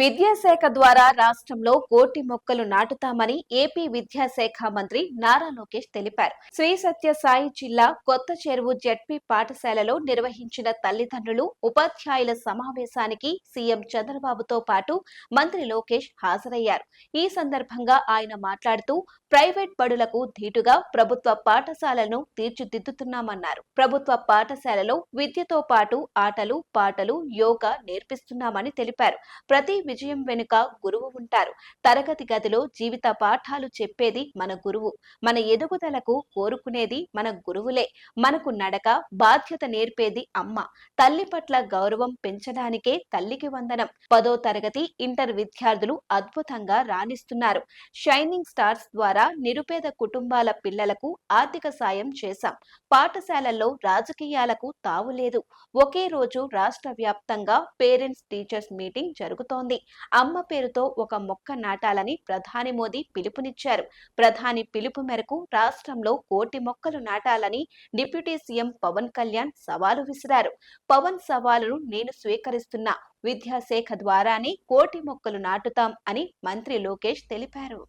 విద్యాశాఖ ద్వారా రాష్ట్రంలో కోటి మొక్కలు నాటుతామని ఏపీ విద్యాశాఖ మంత్రి నారా లోకేష్ తెలిపారు. శ్రీ సత్య సాయి జిల్లా కొత్త చెరువు జడ్పీ పాఠశాలలో నిర్వహించిన తల్లిదండ్రులు ఉపాధ్యాయుల సమావేశానికి సీఎం చంద్రబాబుతో పాటు మంత్రి లోకేష్ హాజరయ్యారు. ఈ సందర్భంగా ఆయన మాట్లాడుతూ ప్రైవేట్ బడులకు ధీటుగా ప్రభుత్వ పాఠశాలను తీర్చిదిద్దుతున్నామన్నారు. ప్రభుత్వ పాఠశాలలో విద్యతో పాటు ఆటలు పాటలు యోగా నేర్పిస్తున్నామని తెలిపారు. ప్రతి విజయం వెనుక గురువు ఉంటారు. తరగతి గదిలో జీవిత పాఠాలు చెప్పేది మన గురువు. మన ఎదుగుదలకు కోరుకునేది మన గురువులే. మనకు నడక బాధ్యత నేర్పేది అమ్మ. తల్లి పట్ల గౌరవం పెంచడానికే తల్లికి వందనం. పదో తరగతి ఇంటర్ విద్యార్థులు అద్భుతంగా రాణిస్తున్నారు. షైనింగ్ స్టార్స్ ద్వారా నిరుపేద కుటుంబాల పిల్లలకు ఆర్థిక సాయం చేశాం. పాఠశాలల్లో రాజకీయాలకు తావు లేదు ఒకే రోజు రాష్ట్ర వ్యాప్తంగా పేరెంట్స్ టీచర్స్ మీటింగ్ జరుగుతోంది. అమ్మ పేరుతో ఒక మొక్క నాటాలని ప్రధాని మోదీ పిలుపునిచ్చారు. ప్రధాని పిలుపు మేరకు రాష్ట్రంలో కోటి మొక్కలు నాటాలని డిప్యూటీ సీఎం పవన్ కళ్యాణ్ సవాలు విసిరారు. పవన్ సవాలును నేను స్వీకరిస్తున్నా విద్యాశాఖ ద్వారానే కోటి మొక్కలు నాటుతాం అని మంత్రి లోకేష్ తెలిపారు.